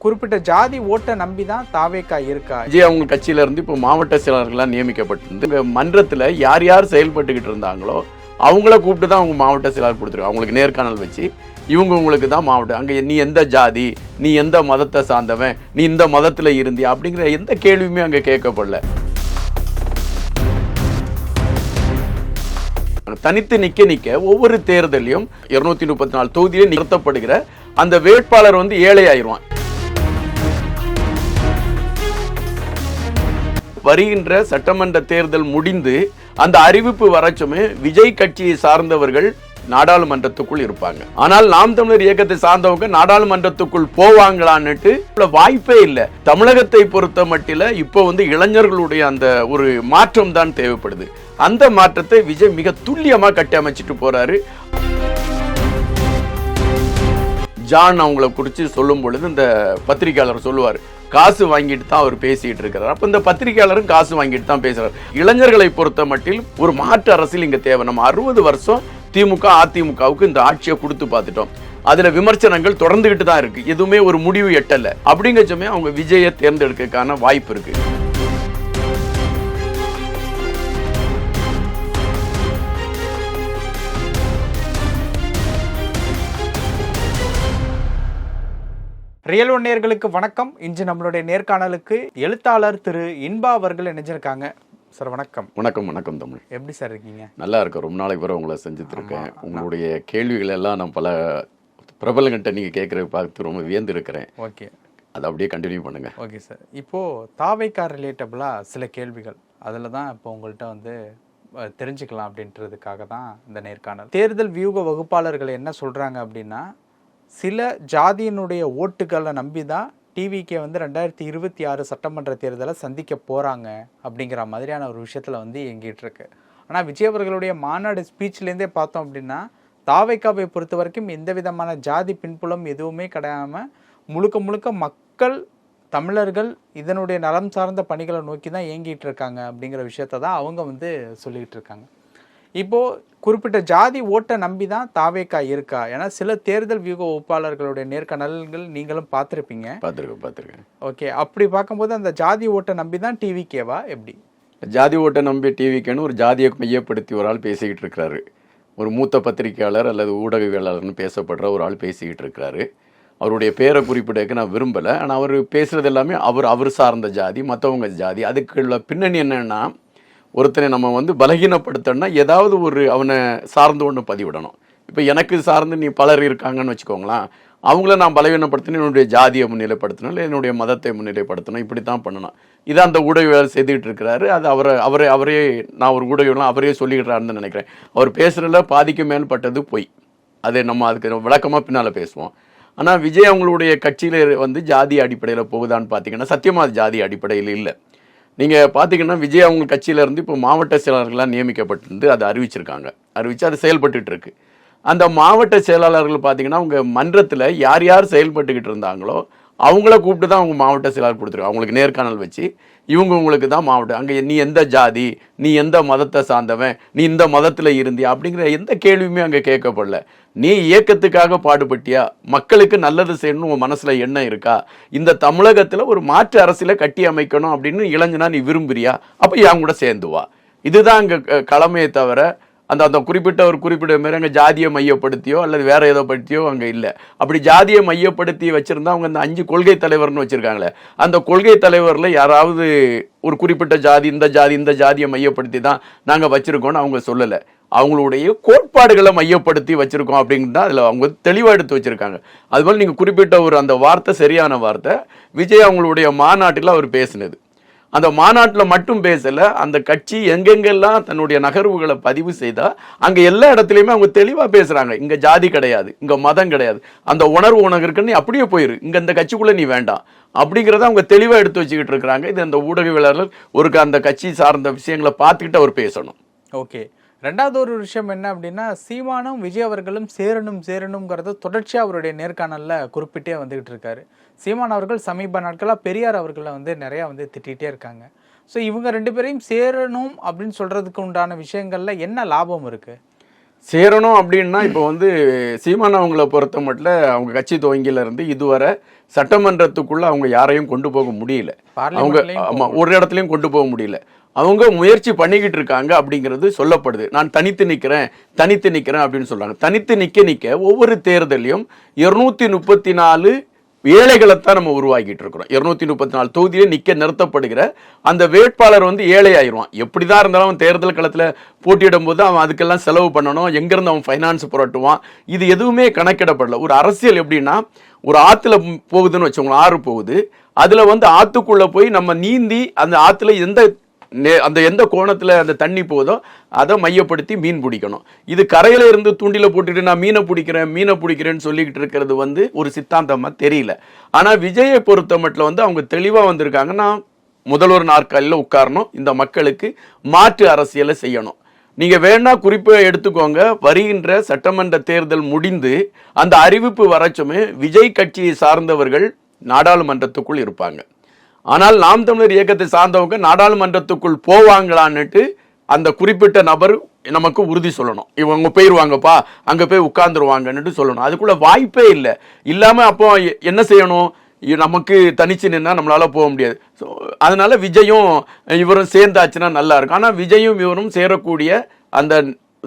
குறிப்பிட்ட ஜாதி ஓட்டை நம்பி தான் தாவேக்கா இருக்கா? விஜய் அவங்க கட்சியில இருந்து இப்போ மாவட்ட செயலாளர்களாக நியமிக்கப்பட்டிருந்து மன்றத்தில் யார் யார் செயல்பட்டுக்கிட்டு இருந்தாங்களோ அவங்கள கூப்பிட்டு தான் அவங்க மாவட்ட செயலாளர் கொடுத்துருக்காங்க. அவங்களுக்கு நேர்காணல் வச்சு இவங்க உங்களுக்கு தான் மாவட்டம் அங்கே நீ எந்த ஜாதி நீ எந்த மதத்தை சார்ந்தவன் நீ இந்த மதத்தில் இருந்தியா அப்படிங்கிற எந்த கேள்வியுமே அங்கே கேட்கப்படல. தனித்து நிக்க நிக்க ஒவ்வொரு தேர்தலையும் இருநூத்தி முப்பத்தி நாலு தொகுதியிலே நிறுத்தப்படுகிற அந்த வேட்பாளர் வந்து ஏழை ஆயிடுவான் வருகின்ற சட்டமன்ற தேர்தல் முடிந்து அந்த அறிவிப்பு வரச்சுமே விஜய் கட்சியை சார்ந்தவர்கள் நாடாளுமன்றத்துக்குள் இருப்பாங்க. ஆனால் நாம் தமிழர் இயக்கத்தை சார்ந்தவங்க நாடாளுமன்றத்துக்குள் போவாங்களான்னுட்டு இவ்வளவு வாய்ப்பே இல்லை. தமிழகத்தை பொறுத்த மட்டில இப்போ வந்து இளைஞர்களுடைய அந்த ஒரு மாற்றம் தான் தேவைப்படுது. அந்த மாற்றத்தை விஜய் மிக துல்லியமா கட்டியமைச்சிட்டு போறாரு. ஜான் அவங்கள குறித்து சொல்லும் பொழுது இந்த பத்திரிகையாளர் சொல்லுவார் காசு வாங்கிட்டு தான் அவர் பேசிட்டு இருக்கிறார். அப்போ இந்த பத்திரிகையாளரும் காசு வாங்கிட்டு தான் பேசுறாரு. இளைஞர்களை பொறுத்த மட்டில் ஒரு மாற்று அரசியல் இங்க தேவை. நம்ம அறுபது வருஷம் திமுக அதிமுகவுக்கு இந்த ஆட்சியை கொடுத்து பார்த்துட்டோம். அதுல விமர்சனங்கள் தொடர்ந்துகிட்டு தான் இருக்கு. எதுவுமே ஒரு முடிவு எட்டல. அப்படிங்கிற சமயம் அவங்க விஜயை தேர்ந்தெடுக்கிறதுக்கான வாய்ப்பு இருக்கு. ரியல் ஒன் நேயர்களுக்கு வணக்கம். இன்று நம்மளுடைய நேர்காணலுக்கு எழுத்தாளர் திரு இன்பா அவர்கள் இணைஞ்சிருக்காங்க. சார் வணக்கம். வணக்கம் வணக்கம் தமிழ். எப்படி சார் இருக்கீங்க? நல்லா இருக்கு ரொம்ப நாளைக்கு பிறகு உங்களை செஞ்சுட்டு இருக்கேன் உங்களுடைய கேள்விகள் எல்லாம் நான் பல பிரபலங்கிட்ட நீங்க கேட்கறத பார்த்து ரொம்ப வியந்து இருக்கிறேன் ஓகே அதை அப்படியே கண்டினியூ பண்ணுங்க. ஓகே சார் இப்போ தாவைக்கா ரிலேட்டபிளாக சில கேள்விகள். அதில் தான் இப்போ உங்கள்கிட்ட வந்து தெரிஞ்சுக்கலாம் அப்படின்றதுக்காக தான் இந்த நேர்காணல். தேர்தல் வியூக வகுப்பாளர்கள் என்ன சொல்கிறாங்க அப்படின்னா சில ஜாதியினுடைய ஓட்டுகளை நம்பி தான் டிவிக்கே வந்து ரெண்டாயிரத்தி இருபத்தி ஆறு சட்டமன்ற தேர்தலை சந்திக்க போகிறாங்க அப்படிங்கிற மாதிரியான ஒரு விஷயத்தில் வந்து இயங்கிட்டு இருக்கு. ஆனால் விஜய் அவர்களுடைய மாநாடு ஸ்பீச்லேருந்தே பார்த்தோம் அப்படின்னா தாவைக்காவை பொறுத்த வரைக்கும் எந்த விதமான ஜாதி பின்புலம் எதுவுமே கிடையாமல் முழுக்க முழுக்க மக்கள் தமிழர்கள் இதனுடைய நலம் சார்ந்த பணிகளை நோக்கி தான் இயங்கிட்டு இருக்காங்க அப்படிங்கிற விஷயத்த தான் அவங்க வந்து சொல்லிக்கிட்டு இருக்காங்க. இப்போ குறிப்பிட்ட ஜாதி ஓட்டை நம்பி தான் தாவேக்கா இருக்கா? ஏன்னா சில தேர்தல் வியூக ஒப்பாளர்களுடைய நேர்காணல்கள் நீங்களும் பார்த்துருப்பீங்க. பார்த்துருக்கேன் பார்த்துருக்கேன். ஓகே அப்படி பார்க்கும்போது அந்த ஜாதி ஓட்டை நம்பி தான் டிவிக்கேவா எப்படி? ஜாதி ஓட்டை நம்பி டிவிக்குன்னு ஒரு ஜாதியை மையப்படுத்தி ஒரு ஆள் பேசிக்கிட்டு இருக்கிறாரு. ஒரு மூத்த பத்திரிகையாளர் அல்லது ஊடகவியலாளர்னு பேசப்படுற ஒரு ஆள் பேசிக்கிட்டு இருக்கிறாரு. அவருடைய பேரை குறிப்பிடக்கு நான் விரும்பலை. ஆனால் அவர் பேசுறது எல்லாமே அவர் அவர் சார்ந்த ஜாதி மற்றவங்க ஜாதி. அதுக்குள்ள பின்னணி என்னன்னா ஒருத்தனை நம்ம வந்து பலகீனப்படுத்தணும்னா ஏதாவது ஒரு அவனை சார்ந்து ஒன்று பதிவிடணும். இப்போ எனக்கு சார்ந்து நீ பலர் இருக்காங்கன்னு வச்சுக்கோங்களேன் அவங்கள நான் பலவீனப்படுத்தணும் என்னுடைய ஜாதியை முன்னிலைப்படுத்தணும் இல்லை என்னுடைய மதத்தை முன்னிலைப்படுத்தணும் இப்படி தான் பண்ணணும். இதை அந்த ஊடகவியல் செய்துக்கிட்டு இருக்கிறாரு. அது அவரை அவரே அவரே நான் ஒரு ஊடகவியலாம் அவரே சொல்லிக்கிறாருன்னு நினைக்கிறேன். அவர் பேசுகிறதில் பாதிக்கு மேல்பட்டது பொய். அது நம்ம அதுக்கு விளக்கமாக பின்னால் பேசுவோம். ஆனால் விஜய் அவங்களுடைய கட்சியில் வந்து ஜாதி அடிப்படையில் போகுதான்னு பார்த்தீங்கன்னா சத்தியமாக அது ஜாதி அடிப்படையில் இல்லை. நீங்கள் பார்த்தீங்கன்னா விஜய் அவங்க கட்சியில இருந்து இப்போ மாவட்ட செயலாளர்களாக நியமிக்கப்பட்டிருந்து அதை அறிவிச்சிருக்காங்க. அறிவிச்சு அது செயல்பட்டுட்டு இருக்கு. அந்த மாவட்ட செயலாளர்கள் பார்த்தீங்கன்னா அவங்க மன்றத்தில் யார் யார் செயல்பட்டுக்கிட்டு இருந்தாங்களோ அவங்கள கூப்பிட்டு தான் அவங்க மாவட்ட செயலாளர் கொடுத்துருக்காங்க. அவங்களுக்கு நேர்காணல் வச்சு இவங்க உங்களுக்கு தான் மாவட்டம் அங்கே நீ எந்த ஜாதி நீ எந்த மதத்தை சார்ந்தவன் நீ இந்த மதத்தில் இருந்தியா அப்படிங்கிற எந்த கேள்வியுமே அங்கே கேட்கப்படல. நீ இயக்கத்துக்காக பாடுபட்டியா? மக்களுக்கு நல்லது செய்யணும் உன் மனசில் எண்ணம் இருக்கா? இந்த தமிழகத்தில் ஒரு மாற்று அரசியலை கட்டி அமைக்கணும் அப்படின்னு இளைஞனா நீ விரும்புறியா? அப்போ என் கூட சேர்ந்துவா இதுதான் அங்கே க- தவிர அந்த அந்த குறிப்பிட்ட ஒரு குறிப்பிட்ட மாரி அங்கே ஜாதியை மையப்படுத்தியோ அல்லது வேற ஏதோ படுத்தியோ அங்கே இல்லை. அப்படி ஜாதியை மையப்படுத்தி வச்சுருந்தா அவங்க அந்த அஞ்சு கொள்கை தலைவர்னு வச்சுருக்காங்களே அந்த கொள்கை தலைவரில் யாராவது ஒரு குறிப்பிட்ட ஜாதி இந்த ஜாதி இந்த ஜாதியை மையப்படுத்தி தான் நாங்கள் வச்சுருக்கோன்னு அவங்க சொல்லலை. அவங்களுடைய கோட்பாடுகளை மையப்படுத்தி வச்சுருக்கோம் அப்படின்னு தான் அதில் அவங்க தெளிவாக எடுத்து வச்சுருக்காங்க. அதுபோல் நீங்கள் குறிப்பிட்ட ஒரு அந்த வார்த்தை சரியான வார்த்தை விஜய் அவங்களுடைய மாநாட்டில் அவர் பேசினது. அந்த மாநாட்டில் மட்டும் பேசலை அந்த கட்சி எங்கெங்கெல்லாம் தன்னுடைய நகர்வுகளை பதிவு செய்தால் அங்கே எல்லா இடத்துலையுமே அவங்க தெளிவாக பேசுகிறாங்க இங்கே ஜாதி கிடையாது இங்கே மதம் கிடையாது. அந்த உணர்வு உனக்கு இருக்குன்னு அப்படியே போயிரு. இங்கே இந்த கட்சிக்குள்ளே நீ வேண்டாம். அப்படிங்கிறத அவங்க தெளிவாக எடுத்து வச்சுக்கிட்டு இருக்கிறாங்க. இது அந்த ஊடகவியலாளர் ஒரு அந்த கட்சி சார்ந்த விஷயங்களை பார்த்துக்கிட்டு அவர் பேசணும். ஓகே. ரெண்டாவது ஒரு விஷயம் என்ன அப்படின்னா சீமானும் விஜய் அவர்களும் சேரணும் சேரணுங்கிறத தொடர்ச்சியாக அவருடைய நேர்காணலில் குறிப்பிட்டே வந்துகிட்டு இருக்காரு. சீமான் அவர்கள் சமீப நாட்களாக பெரியார் அவர்களை வந்து நிறையா வந்து திட்டிகிட்டே இருக்காங்க. ஸோ இவங்க ரெண்டு பேரையும் சேரணும் அப்படின்னு சொல்கிறதுக்கு உண்டான விஷயங்கள்ல என்ன லாபம் இருக்குது சேரணும் அப்படின்னா இப்போ வந்து சீமான் அவங்கள பொறுத்த மட்டும் அவங்க கட்சி துவங்கில இருந்து இதுவரை சட்டமன்றத்துக்குள்ள அவங்க யாரையும் கொண்டு போக முடியல. அவங்க பார்லிமெண்ட்லயும் ஆமா ஒரு இடத்துலயும் கொண்டு போக முடியல. அவங்க முயற்சி பண்ணிக்கிட்டு இருக்காங்க அப்படிங்கிறது சொல்லப்படுது. நான் தனித்து நிக்கிறேன் தனித்து நிக்கிறேன் அப்படின்னு சொல்றாங்க. தனித்து நிக்க நிக்க ஒவ்வொரு தேர்தலையும் இருநூத்தி முப்பத்தி நாலு ஏழைகளைத்தான் நம்ம உருவாக்கிட்டு இருக்கிறோம். இருநூத்தி முப்பத்தி நாலு தொகுதியில நிக்க நிறுத்தப்படுகிற அந்த வேட்பாளர் வந்து ஏழை ஆயிடுவான் எப்படிதான் இருந்தாலும் அவன் தேர்தல் களத்துல போட்டியிடும் போது அவன் அதுக்கெல்லாம் செலவு பண்ணணும். எங்கிருந்து அவன் ஃபைனான்ஸ் புரட்டுவான். இது எதுவுமே கணக்கிடப்படல. ஒரு அரசியல் எப்படின்னா ஒரு ஆத்துல போகுதுன்னு வச்சோங்களேன் ஆறு போகுது. அதுல வந்து ஆத்துக்குள்ள போய் நம்ம நீந்தி அந்த ஆத்துல எந்த அந்த எந்த கோணத்தில் அந்த தண்ணி போதோ அதை மையப்படுத்தி மீன் பிடிக்கணும். இது கரையில இருந்து தூண்டில போட்டுட்டு நான் மீனை பிடிக்கிறேன் மீனை பிடிக்கிறேன்னு சொல்லிக்கிட்டு இருக்கிறது வந்து ஒரு சித்தாந்தமாக தெரியல. ஆனால் விஜயை பொறுத்த மட்டும் வந்து அவங்க தெளிவாக வந்திருக்காங்க. நான் முதல்வர் நாற்காலியில் உட்காரணும். இந்த மக்களுக்கு மாற்று அரசியலை செய்யணும். நீங்கள் வேணா குறிப்பை எடுத்துக்கோங்க. வருகின்ற சட்டமன்ற தேர்தல் முடிந்து அந்த அறிவிப்பு வரச்சுமே விஜய் கட்சியை சார்ந்தவர்கள் நாடாளுமன்றத்துக்குள் இருப்பாங்க. ஆனால் நாம் தமிழர் இயக்கத்தை சார்ந்தவங்க நாடாளுமன்றத்துக்குள் போவாங்களான்னுட்டு அந்த குறிப்பிட்ட நபர் நமக்கு உறுதி சொல்லணும். இவங்க போயிருவாங்கப்பா அங்க போய் உட்கார்ந்துருவாங்கன்னுட்டு சொல்லணும். அதுக்குள்ள வாய்ப்பே இல்லை. இல்லாம அப்போ என்ன செய்யணும்? நமக்கு தனிச்சு நின்னா நம்மளால போக முடியாது. ஸோ அதனால விஜயும் இவரும் சேர்ந்தாச்சுன்னா நல்லா இருக்கும். ஆனா விஜயும் இவரும் சேரக்கூடிய அந்த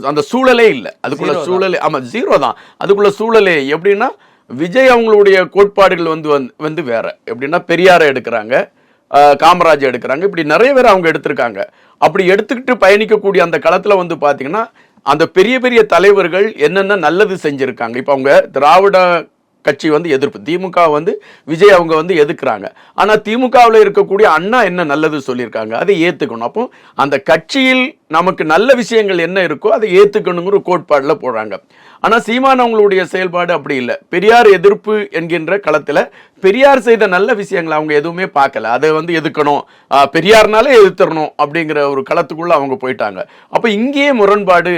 அந்த சூழலே இல்லை. அதுக்குள்ள. சூழலே ஆமா ஜீரோ தான் அதுக்குள்ள சூழலே எப்படின்னா விஜய் அவங்களுடைய கோட்பாடுகள் வந்து வந்து- வந்து வேற. எப்படின்னா பெரியாரை எடுக்கிறாங்க காமராஜ் எடுக்கிறாங்க இப்படி நிறைய பேர் அவங்க எடுத்திருக்காங்க. அப்படி எடுத்துக்கிட்டு பயணிக்கக்கூடிய அந்த களத்தில் வந்து பார்த்தீங்கன்னா அந்த பெரிய பெரிய தலைவர்கள் என்னென்ன நல்லது செஞ்சுருக்காங்க. இப்போ அவங்க திராவிட கட்சி வந்து எதிர்ப்பு. திமுக வந்து விஜய் அவங்க வந்து எதிர்க்கிறாங்க ஆனால் திமுகவில் இருக்கக்கூடிய அண்ணா என்ன நல்லது சொல்லியிருக்காங்க? அதை ஏற்றுக்கணும் அப்போ அந்த கட்சியில் நமக்கு நல்ல விஷயங்கள் என்ன இருக்கோ அதை ஏற்றுக்கணுங்கிற கோட்பாடில் போடுறாங்க ஆனால் சீமான் அவங்களுடைய செயல்பாடு அப்படி இல்லை. பெரியார் எதிர்ப்பு என்கின்ற களத்தில் பெரியார் செய்த நல்ல விஷயங்களை அவங்க எதுவுமே பார்க்கல. அதை வந்து எதுக்கணும்? பெரியார்னாலே எதிர்த்தரணும் அப்படிங்கிற ஒரு களத்துக்குள்ளே அவங்க போயிட்டாங்க. அப்போ இங்கேயே முரண்பாடு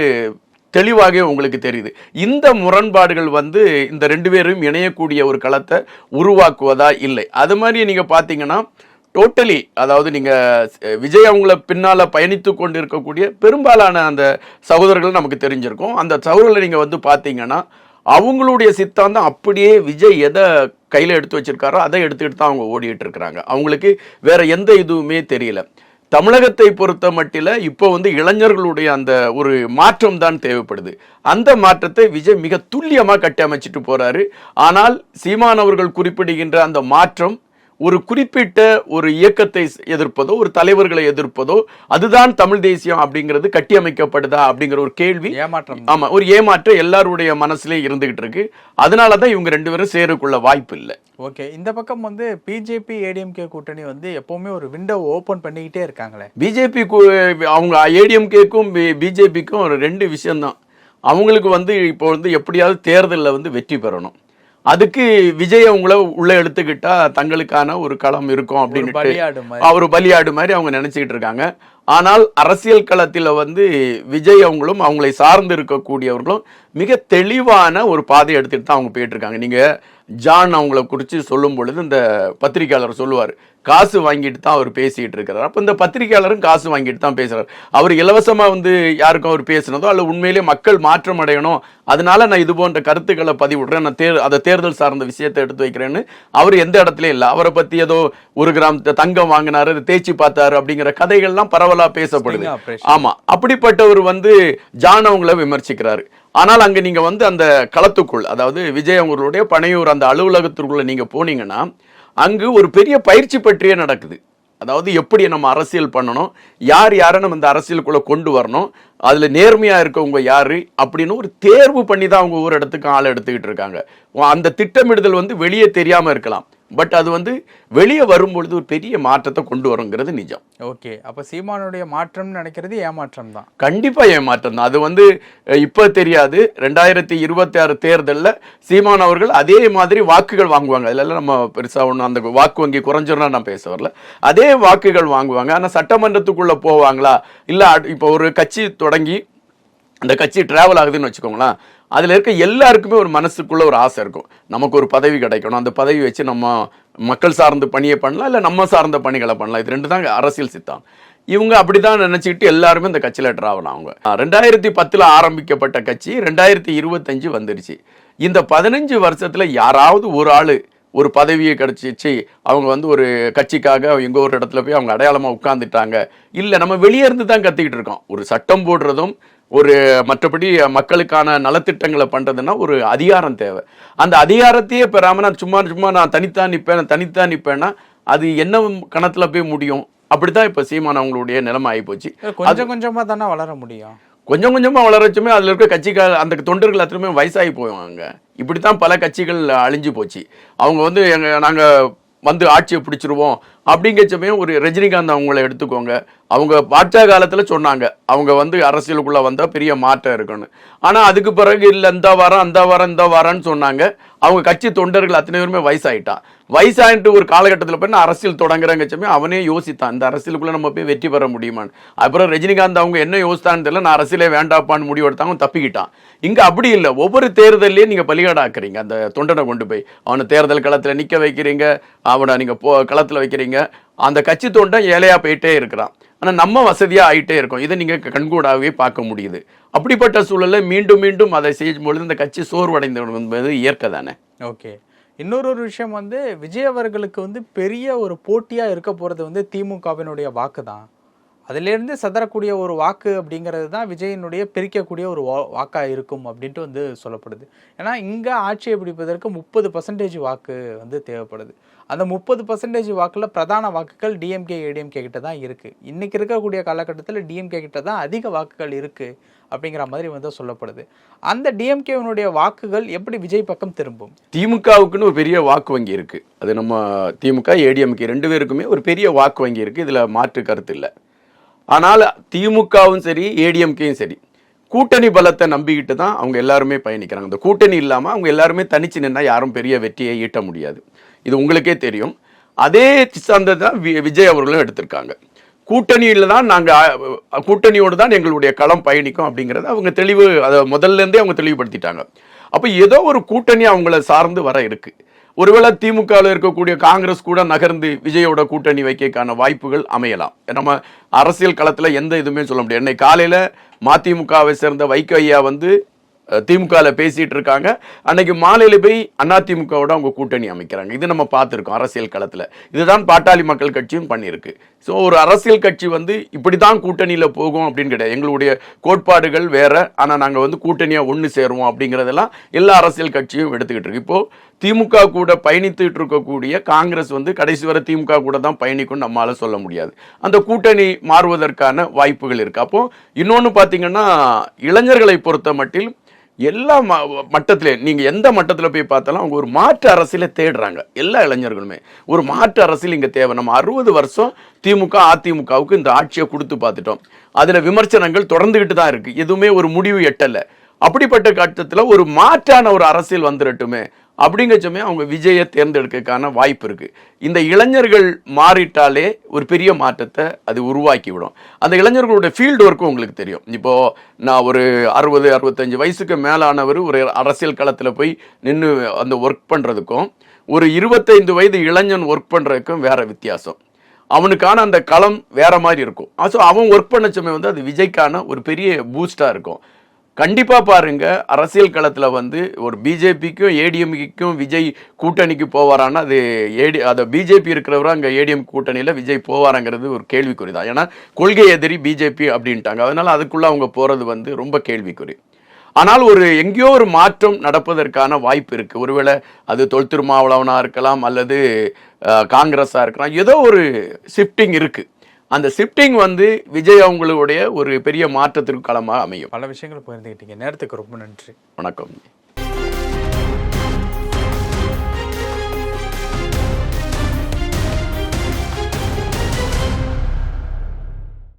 தெளிவாகவே உங்களுக்கு தெரியுது. இந்த முரண்பாடுகள் வந்து இந்த ரெண்டு பேரும் இணையக்கூடிய ஒரு களத்தை உருவாக்குவதா இல்லை. அது மாதிரி நீங்கள் பார்த்தீங்கன்னா டோட்டலி அதாவது நீங்கள் விஜய் அவங்கள பின்னால் பயணித்து கொண்டு இருக்கக்கூடிய பெரும்பாலான அந்த சகோதரர்கள் நமக்கு தெரிஞ்சிருக்கும். அந்த சகோதரர்களை நீங்கள் வந்து பார்த்தீங்கன்னா அவங்களுடைய சித்தாந்தம் அப்படியே விஜய் எதை கையில் எடுத்து வச்சிருக்காரோ அதை எடுத்துக்கிட்டு தான் அவங்க ஓடிட்டு இருக்கிறாங்க. அவங்களுக்கு வேறு எந்த இதுவுமே தெரியல. தமிழகத்தை பொறுத்த மட்டில இப்போ வந்து இளைஞர்களுடைய அந்த ஒரு மாற்றம் தான் தேவைப்படுது. அந்த மாற்றத்தை விஜய் மிக துல்லியமாக கட்டி அமைச்சிட்டு போறாரு. ஆனால் சீமான் அவர்கள் குறிப்பிடுகின்ற அந்த மாற்றம் ஒரு குறிப்பிட்ட ஒரு இயக்கத்தை எதிர்ப்பதோ ஒரு தலைவர்களை எதிர்ப்பதோ அதுதான் தமிழ் தேசியம் அப்படிங்கிறது கட்டியமைக்கப்படுதா அப்படிங்கிற ஒரு கேள்வி. ஏமாற்றம். ஆமா ஒரு ஏமாற்றம் எல்லாருடைய மனசுலயும் இருந்துகிட்டு இருக்கு. அதனால தான் இவங்க ரெண்டு பேரும் சேருக்குள்ள வாய்ப்பு இல்லை. ஓகே இந்த பக்கம் வந்து பிஜேபி ஏடிஎம்கே கூட்டணி வந்து எப்பவுமே ஒரு விண்டோ ஓபன் பண்ணிக்கிட்டே இருக்காங்களே. பிஜேபி அவங்க ஏடிஎம்கேக்கும் பிஜேபிக்கும் ஒரு ரெண்டு விஷயம்தான். அவங்களுக்கு வந்து இப்போ வந்து எப்படியாவது தேர்தலில் வந்து வெற்றி பெறணும். அதுக்கு விஜய் அவங்கள உள்ள எடுத்துக்கிட்டா தங்களுக்கான ஒரு களம் இருக்கும் அப்படின்னு அவர் பலியாடு மாதிரி அவங்க நினைச்சுக்கிட்டு இருக்காங்க. ஆனால் அரசியல் களத்தில் வந்து விஜய் அவங்களும் அவங்களை சார்ந்து இருக்கக்கூடியவர்களும் மிக தெளிவான ஒரு பாதையை எடுத்துட்டு தான் அவங்க போயிட்டு இருக்காங்க. நீங்க ஜான் அவங்கள குறித்து சொல்லும் பொழுது இந்த பத்திரிக்கையாளர் சொல்லுவார் காசு வாங்கிட்டு தான் அவர் பேசிட்டு இருக்கிறார் அப்போ இந்த பத்திரிக்கையாளரும் காசு வாங்கிட்டு தான் பேசுறாரு. அவர் இலவசமா வந்து யாருக்கும் அவர் பேசுனதோ அல்ல உண்மையிலேயே மக்கள் மாற்றம் அடையணும் அதனால நான் இது போன்ற கருத்துக்களை பதிவிடுறேன் நான் தேர் அதை தேர்தல் சார்ந்த விஷயத்தை எடுத்து வைக்கிறேன்னு அவர் எந்த இடத்துலயும் இல்லை. அவரை பத்தி ஏதோ ஒரு கிராம் தங்கம் வாங்கினாரு தேய்ச்சி பார்த்தாரு அப்படிங்கிற கதைகள்லாம் பரவலா பேசப்படுது. Sting operation. ஆமா. அப்படிப்பட்டவர் வந்து ஜான் அவங்கள விமர்சிக்கிறாரு. ஆனால் அங்கே நீங்கள் வந்து அந்த களத்துக்குள் அதாவது விஜய் அவங்களுடைய பனையூர் அந்த அலுவலகத்திற்குள்ளே நீங்கள் போனீங்கன்னா அங்கு ஒரு பெரிய பயிற்சி பற்றியே நடக்குது. அதாவது எப்படி நம்ம அரசியல் பண்ணணும் யார் யாரை நம்ம இந்த அரசியலுக்குள்ளே கொண்டு வரணும் அதில் நேர்மையாக இருக்கவங்க யார் அப்படின்னு ஒரு தேர்வு பண்ணி தான் அவங்க ஒரு இடத்துக்கு ஆளை எடுத்துக்கிட்டு இருக்காங்க. அந்த திட்டமிடுதல் வந்து வெளியே தெரியாமல் இருக்கலாம். பட் அது வந்து வெளியே வரும்பொழுது ஒரு பெரிய மாற்றத்தை கொண்டு வருங்கிறது நிஜம். ஓகே அப்ப சீமானுடைய மாற்றம்னு நினைக்கிறது ஏமாற்றம் தான். கண்டிப்பா ஏமாற்றம் தான். அது வந்து இப்ப தெரியாது. ரெண்டாயிரத்தி இருபத்தி ஆறு தேர்தல்ல சீமான் அவர்கள் அதே மாதிரி வாக்குகள் வாங்குவாங்க. அதுல நம்ம பெருசா ஒண்ணு அந்த வாக்கு வங்கி குறைஞ்சிரும் நான் பேச வரல. அதே வாக்குகள் வாங்குவாங்க. ஆனா சட்டமன்றத்துக்குள்ள போவாங்களா? இல்ல இப்போ ஒரு கட்சி தொடங்கி அந்த கட்சி டிராவல் ஆகுதுன்னு வச்சுக்கோங்களேன். அதில் இருக்க எல்லாருக்குமே ஒரு மனசுக்குள்ளே ஒரு ஆசை இருக்கும். நமக்கு ஒரு பதவி கிடைக்கணும். அந்த பதவி வச்சு நம்ம மக்கள் சார்ந்த பணியை பண்ணலாம் இல்லை நம்ம சார்ந்த பணிகளை பண்ணலாம். இது ரெண்டு தான் அரசியல் சித்தம் இவங்க அப்படிதான் நினச்சிக்கிட்டு எல்லாருமே இந்த கட்சியில் ட்ராவல் அவங்க. ரெண்டாயிரத்தி பத்தில் ஆரம்பிக்கப்பட்ட கட்சி ரெண்டாயிரத்தி இருபத்தஞ்சு வந்துருச்சு. இந்த பதினஞ்சு வருஷத்தில் யாராவது ஒரு ஆள் ஒரு பதவியை கிடச்சிச்சு. அவங்க வந்து ஒரு கட்சிக்காக எங்கோ ஒரு இடத்துல போய் அவங்க அடையாளமாக உட்காந்துட்டாங்க இல்லை நம்ம வெளியே இருந்து தான் கத்திக்கிட்டு இருக்கோம். ஒரு சட்டம் போடுறதும் ஒரு மற்றபடி மக்களுக்கான நலத்திட்டங்களை பண்றதுன்னா ஒரு அதிகாரம் தேவை. அந்த அதிகாரத்தையே பெறாம நான் சும்மா சும்மா நான் தனித்தான் நிப்பேன் நான் தனித்தான் நிப்பேன்னா அது என்ன கணத்துல போய் முடியும்? அப்படித்தான் இப்ப சீமான் அவங்களுடைய நிலைமை ஆயிப்போச்சு கொஞ்சம் கொஞ்சமா தானே வளர முடியும்? கொஞ்சம் கொஞ்சமா வளரச்சுமே அதுல இருக்க கட்சிகள் அந்த தொண்டர்கள் அத்தனையுமே வயசாகி போவாங்க இப்படித்தான் பல கட்சிகள் அழிஞ்சு போச்சு. அவங்க வந்து எங்க நாங்க வந்து ஆட்சியை பிடிச்சிருவோம். அப்படிங்கிற சமயம் ஒரு ரஜினிகாந்த் அவங்கள எடுத்துக்கோங்க. அவங்க பாட்சா காலத்தில் சொன்னாங்க. அவங்க வந்து அரசியலுக்குள்ளே வந்தால் பெரிய மாற்றம் இருக்குன்னு ஆனால் அதுக்கு பிறகு இல்லை இந்த வாரம் அந்த வாரம் இந்த வாரம்னு சொன்னாங்க. அவங்க கட்சி தொண்டர்கள் அத்தனை பேருமே வயசாயிட்டான் வயசாயின்ட்டு ஒரு காலகட்டத்தில் போய் நான் அரசியல் தொடங்குறேங்க சமயம் அவனே யோசித்தான் இந்த அரசியலுக்குள்ளே நம்ம போய் வெற்றி பெற முடியுமான்னு. அப்புறம் ரஜினிகாந்த் அவங்க என்ன யோசித்தான்னு தெரியல நான் அரசியலே வேண்டாப்பான்னு முடிவு எடுத்தாங்க தப்பிக்கிட்டான். இங்கே அப்படி இல்லை ஒவ்வொரு தேர்தலையும் நீங்கள் பலிகாடாக்குறீங்க அந்த தொண்டனை கொண்டு போய். அவனை தேர்தல் களத்தில் நிற்க வைக்கிறீங்க அவனை நீங்கள் போ களத்தில் வைக்கிறீங்க. அந்த கட்சி தொண்டன் ஏழையாக போயிட்டே இருக்கிறான். ஆனால் நம்ம வசதியாக ஆகிட்டே இருக்கோம். இதை நீங்கள் கண்கூடாகவே பார்க்க முடியுது. அப்படிப்பட்ட சூழலில் மீண்டும் மீண்டும் அதை செய்யும் பொழுது இந்த கட்சி சோர்வடைந்து என்பது இயற்கை தானே? ஓகே. இன்னொரு ஒரு விஷயம் வந்து விஜய் அவர்களுக்கு வந்து பெரிய ஒரு போட்டியாக இருக்க போகிறது வந்து திமுகவினுடைய வாக்கு தான் அதிலேருந்து சதறக்கூடிய ஒரு வாக்கு அப்படிங்கிறது தான் விஜயனுடைய பிரிக்கக்கூடிய ஒரு வா- இருக்கும் அப்படின்ட்டு வந்து சொல்லப்படுது. ஏன்னா இங்கே ஆட்சியை பிடிப்பதற்கு முப்பது பர்சன்டேஜ் வாக்கு வந்து தேவைப்படுது. அந்த முப்பது பர்சன்டேஜ் வாக்கில் பிரதான வாக்குகள் டிஎம்கே ஏடிஎம்கே கிட்ட தான் இருக்குது இன்றைக்கி இருக்கக்கூடிய காலகட்டத்தில் டிஎம்கே கிட்ட தான் அதிக வாக்குகள் இருக்குது அப்படிங்கிற மாதிரி வந்து சொல்லப்படுது. அந்த டிஎம்கேவினுடைய வாக்குகள் எப்படி விஜய் பக்கம் திரும்பும்? திமுகவுக்குன்னு ஒரு பெரிய வாக்கு வங்கி இருக்கு. அது நம்ம திமுக ஏடிஎம்கே ரெண்டு பேருக்குமே ஒரு பெரிய வாக்கு வங்கி இருக்கு. இதுல மாற்று கருத்து இல்லை. ஆனால் திமுகவும் சரி ஏடிஎம்கேயும் சரி கூட்டணி பலத்தை நம்பிக்கிட்டு தான் அவங்க எல்லாருமே பயணிக்கிறாங்க. இந்த கூட்டணி இல்லாமல் அவங்க எல்லாருமே தனிச்சு நின்னா யாரும் பெரிய வெற்றியை ஈட்ட முடியாது. இது உங்களுக்கே தெரியும். அதே சார்ந்தது தான் வி- விஜய் அவர்களும் எடுத்திருக்காங்க. கூட்டணியில் தான் நாங்கள் கூட்டணியோடு தான் எங்களுடைய களம் பயணிக்கும் அப்படிங்கிறத அவங்க தெளிவு அதை முதல்ல இருந்தே அவங்க தெளிவுபடுத்திட்டாங்க. அப்போ ஏதோ ஒரு கூட்டணி அவங்கள சார்ந்து வர இருக்குது ஒருவேளை திமுகவில் இருக்கக்கூடிய காங்கிரஸ் கூட நகர்ந்து விஜயோட கூட்டணி வைக்கக்கான வாய்ப்புகள் அமையலாம். நம்ம அரசியல் களத்தில் எந்த இதுவுமே சொல்ல முடியாது. இன்னைக்கு காலையில் மதிமுகவை சேர்ந்த வைகோ ஐயா வந்து திமுகவில் பேசிகிட்டு இருக்காங்க அன்னைக்கு மாலையில் போய் அதிமுகவோட அவங்க கூட்டணி அமைக்கிறாங்க. இது நம்ம பார்த்துருக்கோம் அரசியல் களத்தில். இதுதான் பாட்டாளி மக்கள் கட்சியும் பண்ணியிருக்கு. ஸோ ஒரு அரசியல் கட்சி வந்து இப்படி தான் கூட்டணியில் போகும் அப்படின்னு கிடையாது. எங்களுடைய கோட்பாடுகள் வேறு. ஆனால் நாங்கள் வந்து கூட்டணியாக ஒன்று சேருவோம் அப்படிங்கிறதெல்லாம் எல்லா அரசியல் கட்சியும் எடுத்துக்கிட்டு இருக்கு. இப்போது திமுக கூட பயணித்துட்டு இருக்கக்கூடிய காங்கிரஸ் வந்து கடைசி வரை திமுக கூட தான் பயணிக்கும் நம்மளால் சொல்ல முடியாது. அந்த கூட்டணி மாறுவதற்கான வாய்ப்புகள் இருக்குது அப்போது இன்னொன்று பார்த்தீங்கன்னா இளைஞர்களை பொறுத்த மட்டில் எல்லா ம- நீங்கள் எந்த மட்டத்தில் போய் பார்த்தாலும் அவங்க ஒரு மாற்று அரசியலை தேடுறாங்க. எல்லா இளைஞர்களுமே. ஒரு மாற்று அரசியல் இங்கே தேவை. நம்ம அறுபது வருஷம் திமுக அதிமுகவுக்கு இந்த ஆட்சியை கொடுத்து பார்த்துட்டோம். அதில் விமர்சனங்கள் தொடர்ந்துக்கிட்டு தான் இருக்குது எதுவுமே ஒரு முடிவு எட்டலை. அப்படிப்பட்ட கட்டத்தில் ஒரு மாற்றான ஒரு அரசியல் வந்துடட்டுமே அப்படிங்கிற சமயம் அவங்க விஜயை தேர்ந்தெடுக்கக்கான வாய்ப்பு இருக்குது இந்த இளைஞர்கள் மாறிட்டாலே ஒரு பெரிய மாற்றத்தை அது உருவாக்கி விடும் அந்த இளைஞர்களுடைய ஃபீல்டு ஒர்க்கும் உங்களுக்கு தெரியும். இப்போது நான் ஒரு அறுபது அறுபத்தஞ்சு வயசுக்கு மேலானவர் ஒரு அரசியல் களத்தில் போய் நின்று அந்த ஒர்க் பண்ணுறதுக்கும் ஒரு இருபத்தைந்து வயது இளைஞன் ஒர்க் பண்ணுறதுக்கும் வேறு வித்தியாசம். அவனுக்கான அந்த களம் வேறு மாதிரி இருக்கும். ஸோ அவன் ஒர்க் பண்ண சமயம் வந்து அது விஜய்க்கான ஒரு பெரிய பூஸ்டாக இருக்கும். கண்டிப்பாக பாருங்கள் அரசியல் களத்தில் வந்து ஒரு பிஜேபிக்கும் ஏடிஎம்கேக்கும் விஜய் கூட்டணிக்கு போவாரான்னா அது ஏடி அதை பிஜேபி இருக்கிறவரும் அங்கே ஏடிஎம் கூட்டணியில் விஜய் போவாராங்கிறது ஒரு கேள்விக்குறி தான் ஏன்னா கொள்கை எதிரி பிஜேபி அப்படின்ட்டாங்க. அதனால் அதுக்குள்ளே அவங்க போகிறது வந்து ரொம்ப கேள்விக்குறி. ஆனால் ஒரு எங்கேயோ ஒரு மாற்றம் நடப்பதற்கான வாய்ப்பு இருக்குது ஒருவேளை அது தொல் திருமாவளவனாக இருக்கலாம் அல்லது காங்கிரஸாக இருக்கலாம். ஏதோ ஒரு ஷிஃப்டிங் இருக்குது அந்த ஷிஃப்டிங் வந்து விஜய் அவங்களுடைய ஒரு பெரிய மாற்றத்திற்கு களமாக அமையும். பல விஷயங்கள் பகிர்ந்துக்கிட்டீங்க நேரத்துக்கு ரொம்ப நன்றி. வணக்கம்.